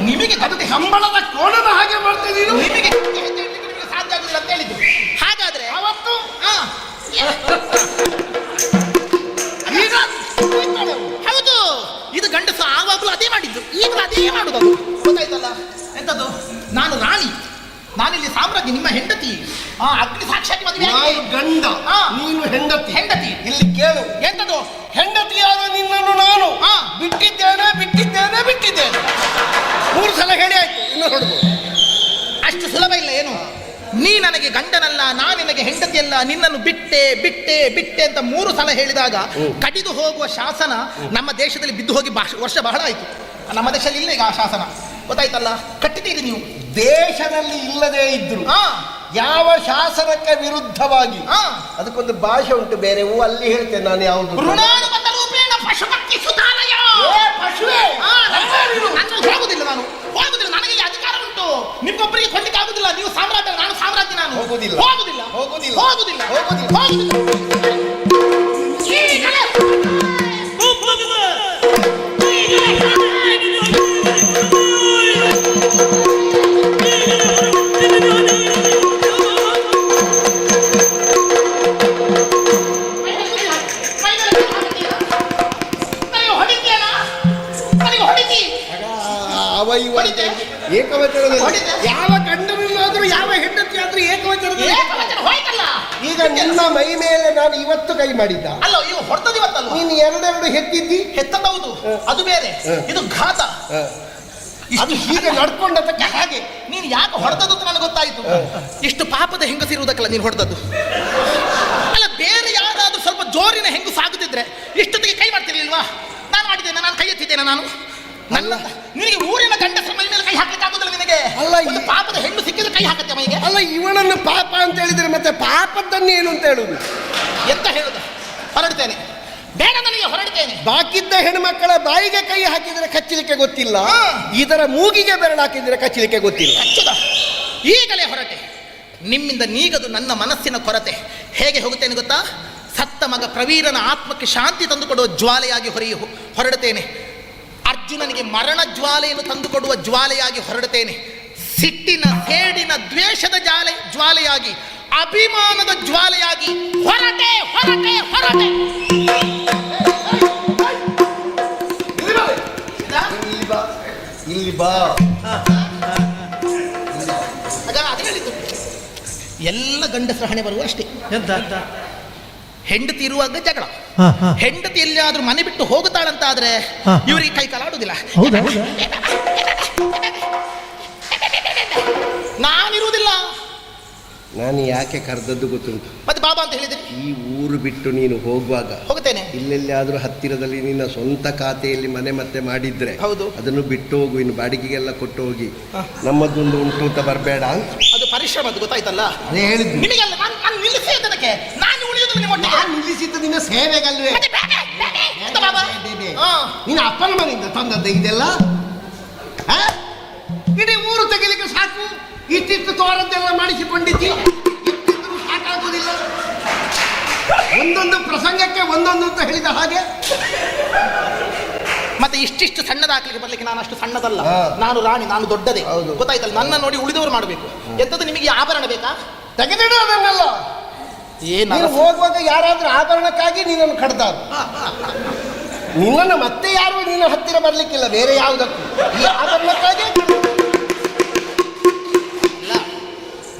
ನಿಮಗೆ ಕದತೆ ಸಂಬಳದ ಕೋಣದ ಹಾಗೆ ಮಾಡ್ತಿದ್ದೀನು ನಿಮಗೆ ಸಾಧ್ಯ ಆಗುದಿಲ್ಲ ಅಂತ ಹೇಳಿದ್ರು. ಹಾಗಾದ್ರೆ ಅವತ್ತು? ಹೌದು. ಇದು ಗಂಡಸು ಆವಾಗಲೂ ಅದೇ ಮಾಡಿದ್ದು. ಈಗಲೂ ಅದೇ ಮಾಡುದು ಗೊತ್ತಾಯ್ತಲ್ಲ? ಎಂತದ್ದು? ನಾನು ರಾಣಿ. ನಾನಿಲ್ಲಿ ಸಾಮ್ರಾಜ್ಯ ನಿಮ್ಮ ಹೆಂಡತಿ. ಆ ಅಗ್ನಿ ಸಾಕ್ಷಾತ್ ಮದುವೆ ನಾನು ಗಂಡ. ನೀನು ಹೆಂಡತಿ. ಹೆಂಡತಿ. ಇಲ್ಲಿ ಕೇಳು. ಎಂತದ್ದು ಹೆಂಡತಿಯಾದ ನಿನ್ನನ್ನು ನಾನು. ಬಿಟ್ಟಿದ್ದೇನೆ ಬಿಟ್ಟಿದ್ದೇನೆ ಬಿಟ್ಟಿದ್ದೇನೆ. ಮೂರು ಸಲ ಹೇಳಿ ಆಯ್ತು ಇನ್ನು ಅಷ್ಟು ಸುಲಭ ಇಲ್ಲ ಏನು? ನೀ ನನಗೆ ಗಂಡನಲ್ಲ ನಾನು ನಿನಗೆ ಹೆಂಡತಿಯಲ್ಲ ನಿನ್ನನ್ನು ಬಿಟ್ಟೆ ಬಿಟ್ಟೆ ಬಿಟ್ಟೆ ಅಂತ ಮೂರು ಸಲ ಹೇಳಿದಾಗ ಕಡಿದು ಹೋಗುವ ಶಾಸನ ನಮ್ಮ ದೇಶದಲ್ಲಿ ಬಿದ್ದು ಹೋಗಿ ಭಾಷ- ವರ್ಷ ಬಹಳ ಆಯ್ತು. ನಮ್ಮ ದೇಶದಲ್ಲಿ ಇಲ್ಲ ಈಗ ಆ ಶಾಸನ. ಗೊತ್ತಾಯ್ತಲ್ಲ? ಕಟ್ಟಿದ್ದೀರಿ ನೀವು. ದೇಶದಲ್ಲಿ ಇಲ್ಲದೇ ಇದ್ರು ಯಾವ ಶಾಸನಕ್ಕೆ ವಿರುದ್ಧವಾಗಿ ಹಾ. ಅದಕ್ಕೊಂದು ಭಾಷೆ ಉಂಟು ಬೇರೆ ಹೂ ಅಲ್ಲಿ ಹೇಳ್ತೇನೆ ನಾನು ಯಾವುದು ಹೋಗುದಿಲ್ಲ ನಾನು ಹೋಗುದಿಲ್ಲ ನನಗೆ ಅಧಿಕಾರ ಉಂಟು. ನಿಮ್ಗೊಬ್ಬರಿಗೆ ಕೊಂದಿಕ್ಕೆ ಆಗುದಿಲ್ಲ. ನೀವು ಸಾಮ್ರಾಜ್ಯ ನಾನು ಸಾಮ್ರಾಜ್ಯ ನಾನು. ಹೋಗುದಿಲ್ಲ. ಹೋಗುದಿಲ್ಲ. ಹೋಗುದಿಲ್ಲ. ಹೋಗುದಿಲ್ಲ. ಹೋಗುದಿಲ್ಲ. ಹೋಗುದಿಲ್ಲ. ಅವ ಇವ ಅಂತ ಏಕವಚನದಲ್ಲಿ? ಯಾವ ಗಂಡನಲ್ಲಾದ್ರೂ ಯಾವ ಹೆಂಡತಿ ಆದ್ರೂ ಏಕವಚನದಲ್ಲಿ. ಏಕವಚನ ಈಗ ನಿನ್ನ ಮೈ ಮೇಲೆ ನಾನು ಇವತ್ತು ಕೈ ಮಾಡಿದ್ದ. ಅಲ್ಲ ಇವು ಹೊರತದ ಇವತ್ತಲ್ಲ ನೀನು ಎರಡೆರಡು ಹೆತ್ತಿದ್ದಿ? ಹೆತ್ತದೌದು ಅದು ಬೇರೆ. ಇದು ಘಾತ. ಅದು ಹೀಗೆ ನಡ್ಕೊಂಡದಕ್ಕೆ ಹಾಗೆ. ನೀನು ಯಾಕೆ ಹೊಡೆದದ್ದು ಅಂತ ನನಗೆ ಗೊತ್ತಾಯ್ತು. ಇಷ್ಟು ಪಾಪದ ಹೆಂಗಸಿರುವುದಕ್ಕಲ್ಲ ನೀನು ಹೊಡೆದದ್ದು. ಅಲ್ಲ ಬೇರೆ ಯಾರಾದ್ರೂ ಸ್ವಲ್ಪ ಜೋರಿನ ಹೆಂಗು ಸಾಗುತ್ತಿದ್ರೆ ಇಷ್ಟೊತ್ತಿಗೆ ಕೈ ಮಾಡ್ತಿರ್ಲಿಲ್ವಾ? ನಾನು ಮಾಡಿದ್ದೇನೆ ನಾನು ಕೈ ಎತ್ತಿದ್ದೇನೆ ನಾನು. ನನ್ನ ನಿನಗೆ ಊರಿನ ಗಂಡಸರ ಮೈ ಮೇಲೆ ಕೈ ಹಾಕಕ್ಕೆ ಆಗುದಿಲ್ಲ ನಿನಗೆ? ಅಲ್ಲ, ಈ- ಒಂದು ಪಾಪದ ಹೆಣ್ಣು ಸಿಕ್ಕಿದ್ರೆ ಕೈ ಹಾಕತ್ತೆ ಮೈಗೆ? ಅಲ್ಲ ಇವನನ್ನು ಪಾಪ ಅಂತ ಹೇಳಿದ್ರೆ ಮತ್ತೆ ಪಾಪದನ್ನು ಏನು ಅಂತ ಹೇಳುದು? ಎಂತ ಹೇಳುದು? ಹೊರಡ್ತೇನೆ. ಬೇಡ ನನಗೆ ಹೊರಡ್ತೇನೆ. ಬಾಕಿದ್ದ ಹೆಣ್ಮಕ್ಕಳ ಬಾಯಿಗೆ ಕೈ ಹಾಕಿದ್ರೆ ಕಚ್ಚಲಿಕ್ಕೆ ಗೊತ್ತಿಲ್ಲ ಇದರ ಮೂಗಿಗೆ ಬೆರಳು ಹಾಕಿದ್ರೆ ಕಚ್ಚಲಿಕ್ಕೆ ಗೊತ್ತಿಲ್ಲ. ಈಗಲೇ ಹೊರಟೆ. ನಿಮ್ಮಿಂದ ನೀಗದು ನನ್ನ ಮನಸ್ಸಿನ ಕೊರತೆ. ಹೇಗೆ ಹೋಗುತ್ತೇನೆ ಗೊತ್ತಾ? ಸತ್ತ ಮಗ ಪ್ರವೀರನ ಆತ್ಮಕ್ಕೆ ಶಾಂತಿ ತಂದುಕೊಡುವ ಜ್ವಾಲೆಯಾಗಿ ಹೊರೆಯು ಹೊರಡುತ್ತೇನೆ. ಅರ್ಜುನನಿಗೆ ಮರಣ ಜ್ವಾಲೆಯನ್ನು ತಂದುಕೊಡುವ ಜ್ವಾಲೆಯಾಗಿ ಹೊರಡುತ್ತೇನೆ. ಸಿಟ್ಟಿನ ಸೇಡಿನ ದ್ವೇಷದ ಜಾಲೆ ಜ್ವಾಲೆಯಾಗಿ ಅಭಿಮಾನದ ಜ್ವಾಲೆಯಾಗಿ ಹೊರಟೆ ಹೊರಟೆ ಹೊರಟೆ? ಇಲ್ಲಿ ಬಾ ಎಲ್ಲ ಗಂಡಸರ ಹಣೆ ಬರುವ ಅಷ್ಟೇ. ಎಂತ ಎಂತ? ಹೆಂಡತಿ ಇರುವಾಗ ಜಗಳ. ಹೆಂಡತಿ ಎಲ್ಲಿಯಾದ್ರೂ ಮನೆ ಬಿಟ್ಟು ಹೋಗುತ್ತಾಳಂತ ಆದ್ರೆ. ಇವರಿಗೆ ಕೈ ಕಾಲಾಡುವುದಿಲ್ಲ ನಾನಿರುವುದಿಲ್ಲ. ನಾನು ಯಾಕೆ ಕರೆದದ್ದು ಗೊತ್ತುಂಟು? ಮತ್ತೆ ಬಾಬಾ ಅಂತ ಹೇಳಿದ್ರೆ? ಈ ಊರು ಬಿಟ್ಟು ನೀನು ಹೋಗುವಾಗ ಹೋಗ್ತೇನೆ ಇಲ್ಲೆಲ್ಲಾದ್ರೂ ಹತ್ತಿರದಲ್ಲಿ ನಿನ್ನ ಸ್ವಂತ ಖಾತೆಯಲ್ಲಿ ಮನೆ ಮತ್ತೆ ಮಾಡಿದ್ರೆ ಹೌದು. ಅದನ್ನು ಬಿಟ್ಟು ಹೋಗು ಇನ್ನು ಬಾಡಿಗೆಗೆಲ್ಲ ಕೊಟ್ಟು ಹೋಗಿ. ನಮ್ಮದೊಂದು ಉಂಟು ಅಂತ ಬರಬೇಡ ಅಂತ. ಅದು ಪರಿಶ್ರಮ ಅದು ಗೊತ್ತಾಯ್ತಲ್ಲ? ಅದೇ ಹೇಳಿದ್ದು. ನಿಮಗೆಲ್ಲ ನಾನು ನಾನು ನಿಲ್ಲಿಸಿ ಅದಕ್ಕೆ? ನಾನು ನಿಲ್ಲಿಸಿದ್ದು ನಿನ್ನ ಸೇವೆಗಲ್ವೇ. ನೀನು ಅಪ್ಪನ ಮನೆಯಿಂದ ತಂದದ್ದು ಇದೆಲ್ಲ? ಇಡೀ ಊರು ತೆಗಿಲಿಕ್ಕೆ ಸಾಕು. ಇಷ್ಟಿಷ್ಟು ತೋರದ್ದೆಲ್ಲ ಮಾಡಿಸಿಕೊಂಡಿದ್ದಿ. ಇಷ್ಟಿದ್ರು ಸಾಕಾಗುವುದಿಲ್ಲ ಒಂದೊಂದು ಪ್ರಸಂಗಕ್ಕೆ ಒಂದೊಂದು ಅಂತ ಹೇಳಿದ ಹಾಗೆ. ಮತ್ತೆ ಇಷ್ಟಿಷ್ಟು ಸಣ್ಣದಾಗ್ಲಿಕ್ಕೆ ಬರ್ಲಿಕ್ಕೆ ನಾನು ಅಷ್ಟು ಸಣ್ಣದಲ್ಲ. ನಾನು ರಾಣಿ ನಾನು ದೊಡ್ಡದೇ. ಗೊತ್ತಾಯ್ತಲ್ಲ ನನ್ನ ನೋಡಿ ಉಳಿದವರು ಮಾಡಬೇಕು. ಎಂತದ್ದು ನಿಮಗೆ ಆಭರಣ ಬೇಕಾ? ತೆಗೆದಿಡು ಅದನ್ನೆಲ್ಲ. ಏನ ನೀನು ಹೋಗುವಾಗ ಯಾರಾದ್ರೂ ಆಭರಣಕ್ಕಾಗಿ ನಿನ್ನನ್ನು ಕಡ್ದಾರ. ನಿನ್ನನ್ನು ಮತ್ತೆ ಯಾರು ನಿನ್ನ ಹತ್ತಿರ ಬರಲಿಕ್ಕಿಲ್ಲ ಬೇರೆ ಯಾವುದಕ್ಕೂ. ಈ ಆಭರಣಕ್ಕಾಗಿ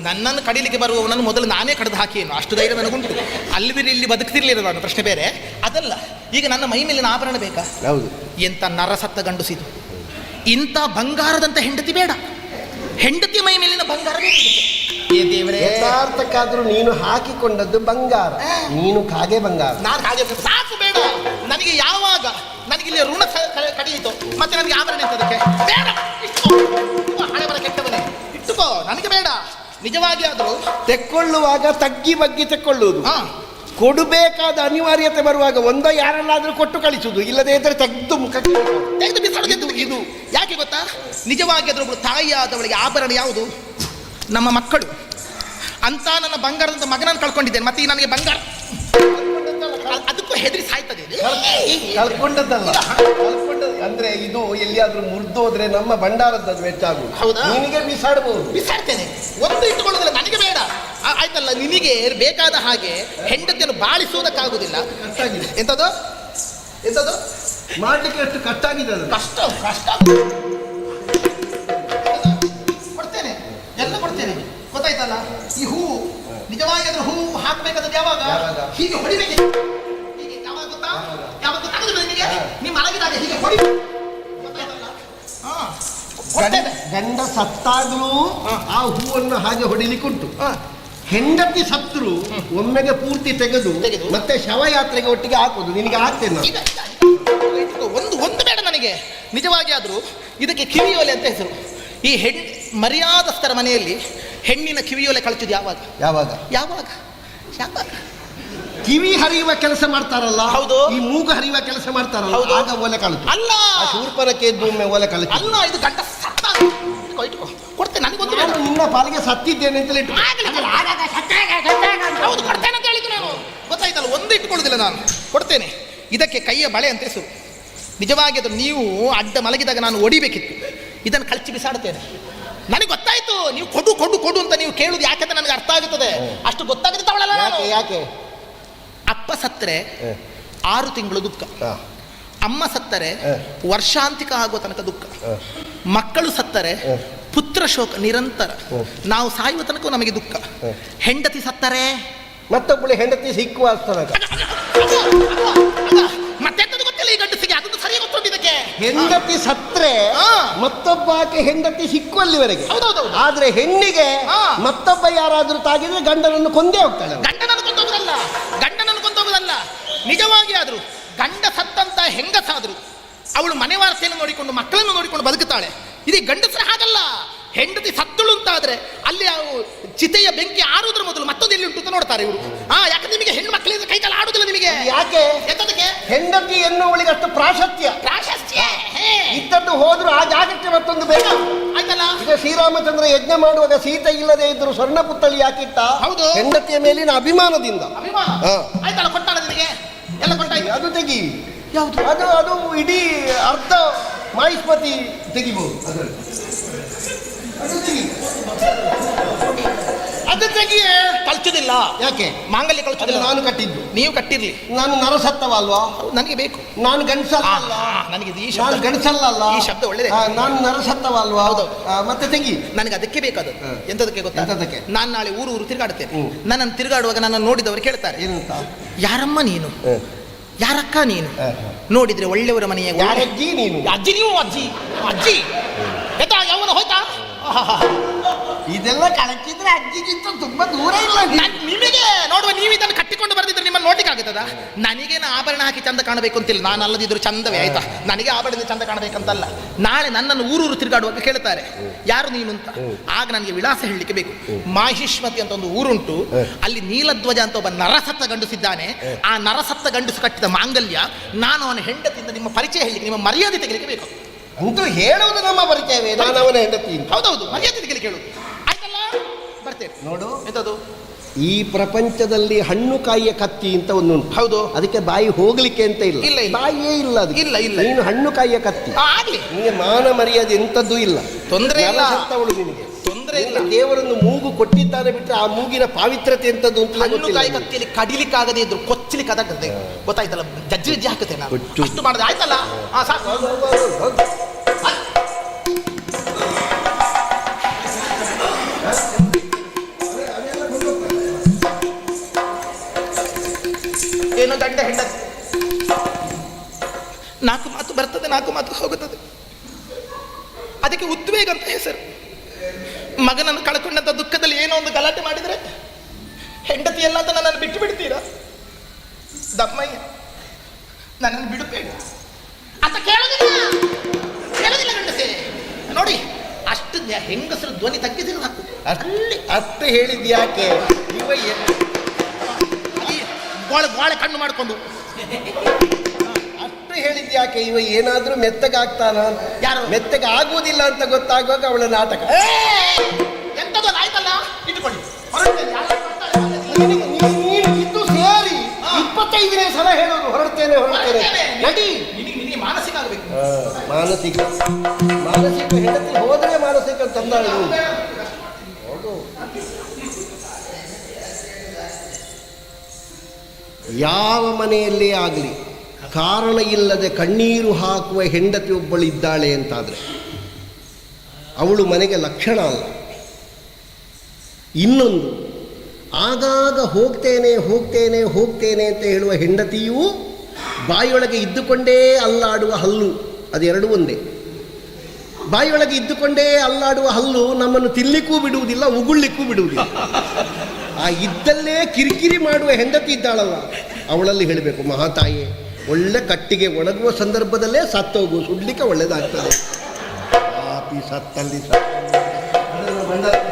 ನನ್ನನ್ನು ಕಡಿಲಿಕ್ಕೆ ಬರುವವನನ್ನು ಮೊದಲು ನಾನೇ ಕಡ್ದು ಹಾಕೇನು ಅಷ್ಟು ಧೈರ್ಯ ನನಗುಂಟು. ಅಲ್ಲಿ ಬಿರಿ ಇಲ್ಲಿ ಬದುಕ್ತಿರ್ಲಿಲ್ಲ ನಾನು ಪ್ರಶ್ನೆ ಬೇರೆ. ಅದಲ್ಲ ಈಗ ನನ್ನ ಮೈ ಮೇಲಿನ ಆಭರಣ ಬೇಕಾ? ಹೌದು. ಎಂತ ನರಸತ್ತ ಗಂಡುಸಿದು. ಇಂಥ ಬಂಗಾರದಂಥ ಹೆಂಡತಿ ಬೇಡ. ಹೆಂಡತಿ ಮೈ ಮೇಲಿನ ಬಂಗಾರ. ಏ ದೇವರೇ. ಯಥಾರ್ಥಕ್ಕಾದ್ರೂ ನೀನು ಹಾಕಿಕೊಂಡದ್ದು ಬಂಗಾರ. ನೀನು ಕಾಗೆ ಬಂಗಾರ. ನಾನು ಹಾಗೆ ಸಾಕು ಬೇಡ. ನನಗೆ ಯಾವಾಗ ನನಗೆ ಇಲ್ಲಿ ಋಣ ಕಡಿಯಿತು ಮತ್ತೆ ನನಗೆ ಆಭರಣ ಎಂತದಕ್ಕೆ ಬೇಡ. ಇಟ್ಕೋ. ಇಟ್ಕೋ, ಹಣೆ ಬರ ಕೆಟ್ಟವನೇ. ಇಟ್ಟುಕೋ ನನಗೆ ಬೇಡ. ನಿಜವಾಗಿ ಆದರೂ ತೆಕ್ಕೊಳ್ಳುವಾಗ ತಗ್ಗಿ ಬಗ್ಗಿ ತೆಕ್ಕೊಳ್ಳುವುದು. ಹಾ. ಕೊಡಬೇಕಾದ ಅನಿವಾರ್ಯತೆ ಬರುವಾಗ ಒಂದೋ ಯಾರಲ್ಲಾದರೂ ಕೊಟ್ಟು ಕಳಿಸುವುದು ಇಲ್ಲದೇ ಇದ್ರೆ ತೆಗೆದು ಮುಖ ತೆಗೆದು ಬಿಸಾಡೋದು ಇದು? ಯಾಕೆ ಗೊತ್ತಾ? ನಿಜವಾಗಿ ಅದರೊಬ್ಬಳು ತಾಯಿಯಾದವಳಿಗೆ ಆಭರಣ ಯಾವುದು? ನಮ್ಮ ಮಕ್ಕಳು. ಅಂತ ನನ್ನ ಬಂಗಾರದಂತ ಮಗನನ್ನು ಕಳ್ಕೊಂಡಿದ್ದೇನೆ. ಮತ್ತೆ ಈ ನನಗೆ ಬಂಗಾರ ಅದಕ್ಕೂ ಹೆದರಿ ಸಾಯ್ತದೆ. ಕಳ್ಕೊಂಡದ್ದಲ್ಲ? ಅಂದ್ರೆ ಇದು ಎಲ್ಲಿಯಾದ್ರೂ ಮುರಿದೋದ್ರೆ ನಮ್ಮ ಭಂಡಾರದ್ದು ಹೆಚ್ಚಾಗುವುದು ಹೌದಾ? ನಿನಗೆ ಬಿಸಾಡಬಹುದು ಬಿಸಾಡ್ತೇನೆ. ಒಂದು ಇಟ್ಟುಕೊಳ್ಳೋದಿಲ್ಲ. ನನಗೆ ಬೇಡ. ಆಯ್ತಲ್ಲ ನಿನಗೆ ಬೇಕಾದ ಹಾಗೆ ಹೆಂಡತಿಯನ್ನು ಬಾಳಿಸೋದಕ್ಕಾಗುವುದಿಲ್ಲ ಎಂಥದ್ದು ಎಂಥದ್ದು ಮಾಡಲಿಕ್ಕೆ ಎಷ್ಟು ಕಷ್ಟ ಆಗಿದೆ ಅದು ಕಷ್ಟ ಕಷ್ಟ. ಕೊಡ್ತೇನೆ ಎಲ್ಲ ಕೊಡ್ತೇನೆ. ಗೊತ್ತಾಯ್ತಲ್ಲ? ಈ ಹೂವು ನಿಜವಾಗಿ ಅದ್ರ ಹೂವು ಹಾಕ್ಬೇಕಾದ್ರೆ ಯಾವಾಗ? ಹೀಗೆ ಹೊಡಿಬೇಕು? ಹೀಗೆ ಯಾವಾಗ ಗೊತ್ತಾ? ಯಾವಾಗ? ಗೊತ್ತಾಗುದಿಲ್ಲ ನಿಮಗೆ ನೀವು ಮಲಗಿದಾಗ ಹೀಗೆ ಹೊಡಿ. ಗೊತ್ತಾಯ್ತಲ್ಲ? ಹಾ ಗಂಡ ಸತ್ತಾಗ್ಲೂ ಆ ಹೂವನ್ನು ಹಾಗೆ ಹೊಡಿಲಿಕ್ಕುಂಟು. ಹಾ. ಹೆಂಡತಿ ಸತ್ರು ಒಮ್ಮೆಗೆ ಪೂರ್ತಿ ತೆಗೆದು ತೆಗೆದು. ಮತ್ತೆ ಶವಯಾತ್ರೆಗೆ ಒಟ್ಟಿಗೆ ಹಾಕೋದು. ನಿನಗೆ ಆಗ್ತೇನೆ ನಾನು. ಒಂದು ಒಂದು ಬೇಡ ನನಗೆ. ನಿಜವಾಗಿ ಆದರೂ ಇದಕ್ಕೆ ಕಿವಿಯೋಲೆ ಅಂತ ಹೆಸರು. ಈ ಹೆಣ್ ಮರ್ಯಾದಸ್ಥರ ಮನೆಯಲ್ಲಿ ಹೆಣ್ಣಿನ ಕಿವಿಯೋಲೆ ಕಳಿಸಿದ್ದು ಯಾವಾಗ? ಯಾವಾಗ? ಯಾವಾಗ? ಯಾವಾಗ? ಕಿವಿ ಹರಿಯುವ ಕೆಲಸ ಮಾಡ್ತಾರಲ್ಲ ಹೌದು. ಈ ಮೂಗು ಹರಿಯುವ ಕೆಲಸ ಮಾಡ್ತಾರಲ್ಲ ಹೌದು. ಆಗ ಒಲೆ ಕಳಚು ಅಲ್ಲ! ಶೂರ್ಪರಕ್ಕೆ ಎದ್ದು ಒಮ್ಮೆ ಒಲೆ ಕಳಚು ಅಲ್ಲ ಇದು ಗಂಟ ಸತ್ತ ಇಟ್ಕೋ. ನನಗೆ ಗೊತ್ತಿಲ್ಲ. ಬೇಡ ನಾನು ನಿನ್ನ ಪಾಲಿಗೆ ಸತ್ತಿದ್ದೇನೆ ಅಂತಲೇ ಇಟ್ಟು ಹೌದು ಕೊಡ್ತೇನೆ ಅಂತ ಹೇಳಿದ್ದು ನಾನು. ಗೊತ್ತಾಯ್ತಲ್ಲ ಒಂದು ಇಟ್ಕೊಳ್ಳೋದಿಲ್ಲ ನಾನು. ಕೊಡ್ತೇನೆ. ಇದಕ್ಕೆ ಕೈಯ ಬಳೆ ಅಂತ ಹೆಸರು. ನಿಜವಾಗಿ ಅದು ನೀವು ಅಡ್ಡ ಮಲಗಿದಾಗ ನಾನು ಒಡಿಬೇಕಿತ್ತು. ಇದನ್ನು ಕಳಚಿ ಬಿಸಾಡ್ತೇನೆ ನನಗೆ ಗೊತ್ತಾಯ್ತು ನೀವು ಕೊಡು ಕೊಡು ಕೊಡು ಅಂತ ನೀವು ಕೇಳುದು ಯಾಕಂದ್ರೆ ನನಗೆ ಅರ್ಥ ಆಗುತ್ತದೆ. ಅಷ್ಟು ಗೊತ್ತಾಗುತ್ತೆ ತಗೊಳ್ಳಲ್ಲ ನಾನು. ಯಾಕೆ ಯಾಕೆ? ಅಪ್ಪ ಸತ್ತರೆ ಹ. ಆರು ತಿಂಗಳು ದುಃಖ. ಹ, ಅಮ್ಮ ಸತ್ತರೆ ಹ. ವರ್ಷಾಂತಿಕ ಆಗುವ ತನಕ ದುಃಖ. ಹ. ಮಕ್ಕಳು ಸತ್ತರೆ ಹ. ಪುತ್ರ ಶೋಕ ನಿರಂತರ ನಾವು ಸಾಯುವ ತನಕ ನಮಗೆ ದುಃಖ. ಹೆಂಡತಿ ಸತ್ತರೆ? ಮತ್ತೊಬ್ಬಳು ಹೆಂಡತಿ ಸಿಕ್ಕುವ ಮತ್ತೆ ಗೊತ್ತಿಲ್ಲ ಈ ಗಂಡಸಿಗೆ? ಅದನ್ನು ಸರಿ ಗೊತ್ತುಂಟು ಇದಕ್ಕೆ. ಹೆಂಡತಿ ಸತ್ರೆ. ಮತ್ತೊಬ್ಬ ಆಕೆ ಹೆಂಡತಿ ಸಿಕ್ಕುವಲ್ಲಿವರೆಗೆ. ಆದ್ರೆ ಹೆಣ್ಣಿಗೆ. ಮತ್ತೊಬ್ಬ ಯಾರಾದ್ರೂ ತಾಗಿದ್ರೆ ಗಂಡನನ್ನು ಕೊಂದೇ ಹೋಗ್ತಾಳೆ. ಗಂಡನನ್ನು ಕೊಂದೋಗುದಲ್ಲ. ಗಂಡನನ್ನು ಕೊಂದೋಗುದಲ್ಲ. ನಿಜವಾಗಿ ಆದ್ರು ಗಂಡ ಸತ್ತಂತ ಹೆಂಗಸಾದ್ರು ಅವಳು ಮನೆ ವಾರ್ತೆಯನ್ನು ನೋಡಿಕೊಂಡು ಮಕ್ಕಳನ್ನು ನೋಡಿಕೊಂಡು ಬದುಕುತ್ತಾಳೆ. ಇದು ಗಂಡಸರ ಹಾಗಲ್ಲ ಹೆಂಡತಿ ಸತ್ತಳು ಅಂತಾದರೆ ಅಲ್ಲಿ ಚಿತೆಯ ಬೆಂಕಿ ಆರುವುದ್ರ ಮೊದಲು ಮತ್ತೊಂದು ಎಲ್ಲಿ ಉಂಟು ಅಂತ ನೋಡ್ತಾರೆ ಇವರು. ಹಾ ಯಾಕಂದ್ರೆ ನಿಮಗೆ ಹೆಣ್ಣು ಮಕ್ಕಳಿಂದ ಕೈಕಾಲ ಆಡುದಿಲ್ಲ ನಿಮಗೆ? ಯಾಕೆ? ಎಂತದಕ್ಕೆ? ಹೆಂಡತಿ ಎನ್ನುವಳಿಗೆ ಅಷ್ಟು ಪ್ರಾಶಸ್ತ್ಯ. ಪ್ರಾಶಸ್ತ್ಯ. ಇದ್ದದ್ದು ಹೋದ್ರು ಆ ಜಾಗಕ್ಕೆ ಮತ್ತೊಂದು ಬೇಗ ಆಯ್ತಲ್ಲ? ಈಗ ಶ್ರೀರಾಮಚಂದ್ರ ಯಜ್ಞ ಮಾಡುವಾಗ ಸೀತೆ ಇಲ್ಲದೆ ಇದ್ರು ಸ್ವರ್ಣ ಪುತ್ತಳಿ ಯಾಕಿಟ್ಟ ಹೌದು. ಹೆಂಡತಿಯ ಮೇಲಿನ ಅಭಿಮಾನದಿಂದ. ಅಭಿಮಾನ. ಆಯ್ತಲ್ಲ ಕೊಟ್ಟಾಳ ನಿನಗೆ? ಎಲ್ಲ ಕೊಟ್ಟಾಯ್ತು? ಅದು ತೆಗಿ. ಯಾವುದು? ಅದು ಅದು ಇಡೀ ಅರ್ಧ ಮಾಹಿಷ್ಮತಿ ತೆಗಿಬಹುದು ಅದರಲ್ಲಿ. ಅದು ತೆಗಿ. ಅದು ತೆಗಿಯೇ ಕಳ್ಚುದಿಲ್ಲ. ಯಾಕೆ? ಮಾಂಗಲ್ಯ ಕಳ್ಸೋದಿಲ್ಲ ಕಳ್ಚುದಿಲ್ಲ. ನಾನು ಕಟ್ಟಿದ್ದು. ನೀವು ಕಟ್ಟಿರ್ಲಿ. ನಾನು ನರಸತ್ತವ ಅಲ್ವಾ ನನಗೆ ಬೇಕು. ನಾನು ಗಂಡಸಲ್ಲ ಅಲ್ಲ ನನಗೆ ಈ ನಾನು ಶಬ್ದ ಗಂಡಸಲ್ಲ ಅಲ್ಲ ಈ ಶಬ್ದ ಒಳ್ಳೆದೇ. ನಾನು ನರಸತ್ತವ ಅಲ್ವಾ ಹೌದು. ಮತ್ತೆ ತೆಗಿ. ನನಗೆ ಅದಕ್ಕೆ ಬೇಕು ಅದು ಎಂತದಕ್ಕೆ ಗೊತ್ತಾ? ಎಂತದಕ್ಕೆ? ನಾನು ನಾಳೆ ಊರು ಊರು ತಿರುಗಾಡ್ತೇನೆ. ನನ್ನನ್ನು ತಿರುಗಾಡುವಾಗ ನನ್ನನ್ನು ನೋಡಿದವರು ಕೇಳ್ತಾರೆ. ಏನಂತ? ಯಾರಮ್ಮ ನೀನು. ಯಾರಕ್ಕ ನೀನು. ನೋಡಿದ್ರೆ ಒಳ್ಳೆಯವರ ಮನೆಯ ಯಾರಜ್ಜಿ ನೀನು? ಅಜ್ಜಿ ನೀವು ಅಜ್ಜಿ ಅಜ್ಜಿ. ಯಾವನ ಹೋಯ್ತಾ. ಇದೆಲ್ಲ ಕಳಕಿದ್ರೆ ಅಜ್ಜಿಗಿಂತ ತುಂಬಾ ದೂರ ಇಲ್ಲ ನಾನ್. ನಿಮಗೆ ನೋಡುವ ನೀವು ಇದನ್ನು ಕಟ್ಟಿಕೊಂಡು ಬರ್ದಿದ್ರೆ ನಿಮ್ಮನ್ನು ನೋಡ್ಲಿಕ್ಕೆ ಆಗುತ್ತದ? ನನಗೇನು ಆಭರಣ ಹಾಕಿ ಚಂದ ಕಾಣಬೇಕು ಅಂತಿಲ್ಲ. ನಾನು ಅಲ್ಲದಿದ್ರು ಚಂದವೇ ಆಯ್ತಾ? ನನಗೆ ಆಭರಣದಿಂದ ಚಂದ ಕಾಣಬೇಕಂತಲ್ಲ. ನಾಳೆ ನನ್ನನ್ನು ಊರೂರು ತಿರುಗಾಡುವಾಗ ಕೇಳ್ತಾರೆ ಯಾರು ನೀನು ಅಂತ? ಆಗ ನನಗೆ ವಿಳಾಸ ಹೇಳಲಿಕ್ಕೆ ಬೇಕು. ಮಾಹಿಷ್ಮತಿ ಅಂತ ಒಂದು ಊರುಂಟು. ಅಲ್ಲಿ ನೀಲಧ್ವಜ ಅಂತ ಒಬ್ಬ ನರಸತ್ತ ಗಂಡುಸಿದ್ದಾನೆ. ಆ ನರಸತ್ತ ಗಂಡುಸು ಕಟ್ಟಿದ ಮಾಂಗಲ್ಯ ನಾನು ಅವನ ಹೆಂಡತಿಯಿಂದ ನಿಮ್ಮ ಪರಿಚಯ ಹೇಳಿ ನಿಮ್ಮ ಮರ್ಯಾದೆ ತೆಗಿಲಿಕ್ಕೆ ಬೇಕು. ಅಂತೂ ಹೇಳುವುದು ನಮ್ಮ ಪರಿಚಯವೇ? ನಾನು ಅವನ ಹೆಂಡತಿ. ಹೌದೌದು ಮರ್ಯಾದೆ ತೆಗೆಲಿಕ್ಕೆ ಹೇಳುದು ಬರ್ತೇನೆ ನೋಡು. ಎಂತದು? ಈ ಪ್ರಪಂಚದಲ್ಲಿ ಹಣ್ಣು ಕಾಯಿಯ ಕತ್ತಿ ಅಂತ ಒಂದು ಹೌದು. ಅದಕ್ಕೆ ಬಾಯಿ ಹೋಗ್ಲಿಕ್ಕೆ ಅಂತ ಇಲ್ಲ. ಇಲ್ಲ. ಬಾಯಿಯೇ ಇಲ್ಲ ಅದು. ಇಲ್ಲ, ಇಲ್ಲ. ನೀನು ಹಣ್ಣು ಕಾಯಿಯ ಕತ್ತಿ. ಆಗ್ಲಿ. ನಿನಗೆ ಮಾನ ಮರ್ಯಾದೆ ಎಂಥದ್ದು ಇಲ್ಲ. ತೊಂದರೆ ಇಲ್ಲ. ಅಂತವಳು ನಿನಗೆ? ತೊಂದರೆ ಇಲ್ಲ. ದೇವರನ್ನು ಮೂಗು ಕೊಟ್ಟಿದ್ದಾನೆ ಬಿಟ್ಟರೆ ಆ ಮೂಗಿನ ಪಾವಿತ್ರತೆ ಎಂತದ್ದು ಅಂತ ಹಣ್ಣು ಕಾಯಿ ಕತ್ತಿಯಲ್ಲಿ ಕಡಿಲಿಕ್ಕಾಗದೇ ಇದ್ರು ಕೊಚ್ಚಲಿಕ್ಕೆ ಅದಾಗತ್ತೆ ಗೊತ್ತಾಯ್ತಲ್ಲ ಜಜ್ಜಿ ಜಜ್ಜಿ ಹಾಕುತ್ತೆ ನಾನು. ಅಷ್ಟು ಮಾಡಿದೆ ಆಯ್ತಲ್ಲ? ಹಾ. ಸಾಕು. ಏನು ಗಂಡ ಹೆಂಡತಿ ನಾಲ್ಕು ಮಾತು ಬರ್ತದೆ ನಾಲ್ಕು ಮಾತು ಹೋಗುತ್ತದೆ. ಅದಕ್ಕೆ ಉದ್ವೇಗ ಅಂತ ಹೆಸರು. ಮಗನನ್ನು ಕಳ್ಕೊಂಡಂತ ದುಃಖದಲ್ಲಿ ಏನೋ ಒಂದು ಗಲಾಟೆ ಮಾಡಿದ್ರೆ ಹೆಂಡತಿ ಎಲ್ಲ ಅಂತ ನನ್ನನ್ನು ಬಿಟ್ಟು ಬಿಡ್ತೀರಾ? ದಮ್ಮಯ್ಯ ನನ್ನನ್ನು ಬಿಡಬೇಡ. ಅಂತ ಕೇಳೋದಿಲ್ಲ. ಕೇಳೋದಿಲ್ಲ ಗಂಡಸೆ. ನೋಡಿ ಅಷ್ಟು ಹೆಂಗಸರು ಧ್ವನಿ ತಗ್ಗಿಸಿದ್ರೆ ಸಾಕು. ಅಷ್ಟು ಹೇಳಿದ್ಯಾಕೆ? ಹೇಳಿದ್ ಯಾಕೆ ಇವ ಗೋಳೆ ಬಾಳೆ ಕಣ್ಣು ಮಾಡಿಕೊಂಡು. ಅಷ್ಟು ಹೇಳಿದ್ ಯಾಕೆ ಇವ ಏನಾದ್ರೂ ಮೆತ್ತಗಾಗ್ತಾನ? ಯಾರು? ಮೆತ್ತಗ ಆಗುವುದಿಲ್ಲ ಅಂತ ಗೊತ್ತಾಗುವಾಗ ಅವಳ ನಾಟಕ. ಎಂತದ್ದು ಅದು ಆಯ್ತಲ್ಲ ಇಟ್ಕೊಳ್ಳಿ? ನೀನು- ಇದ್ದು ಸೇರಿ ಇಪ್ಪತ್ತೈದನೇ ಸಲ ಹೇಳೋದು. ಹೊರಡ್ತೇನೆ ಹೊರಡ್ತೇನೆ. ನಡಿ. ಮಾನಸಿಕ ಆಗಬೇಕು. ಮಾನಸಿಕ. ಮಾನಸಿಕ ಹೆಂಡತಿ ಹೋದ್ರೆ ಮಾನಸಿಕ ತಂದಾಳು ಯಾವ ಮನೆಯಲ್ಲೇ ಆಗಲಿ ಕಾರಣ ಇಲ್ಲದೆ ಕಣ್ಣೀರು ಹಾಕುವ ಹೆಂಡತಿ ಒಬ್ಬಳು ಇದ್ದಾಳೆ ಅಂತಾದರೆ ಅವಳು ಮನೆಗೆ ಲಕ್ಷಣ ಅಲ್ಲ. ಇನ್ನೊಂದು, ಆಗಾಗ ಹೋಗ್ತೇನೆ ಹೋಗ್ತೇನೆ ಹೋಗ್ತೇನೆ ಅಂತ ಹೇಳುವ ಹೆಂಡತಿಯೂ ಬಾಯಿಯೊಳಗೆ ಇದ್ದುಕೊಂಡೇ ಅಲ್ಲಾಡುವ ಹಲ್ಲು, ಅದೆರಡೂ ಒಂದೇ. ಬಾಯಿಯೊಳಗೆ ಇದ್ದುಕೊಂಡೇ ಅಲ್ಲಾಡುವ ಹಲ್ಲು ನಮ್ಮನ್ನು ತಿನ್ನಲಿಕ್ಕೂ ಬಿಡುವುದಿಲ್ಲ, ಉಗುಳ್ಲಿಕ್ಕೂ ಬಿಡುವುದಿಲ್ಲ. ಆ ಇದ್ದಲ್ಲೇ ಕಿರಿಕಿರಿ ಮಾಡುವ ಹೆಂಡತಿ ಇದ್ದಾಳಲ್ಲ, ಅವಳಲ್ಲಿ ಹೇಳಬೇಕು ಮಹಾತಾಯಿ ಒಳ್ಳೆ ಕಟ್ಟಿಗೆ ಒಣಗುವ ಸಂದರ್ಭದಲ್ಲೇ ಸತ್ತೋಗು, ಸುಡ್ಲಿಕ್ಕೆ ಒಳ್ಳೇದಾಗ್ತದೆ. ಸತ್ತಲ್ಲಿ ಸತ್ತ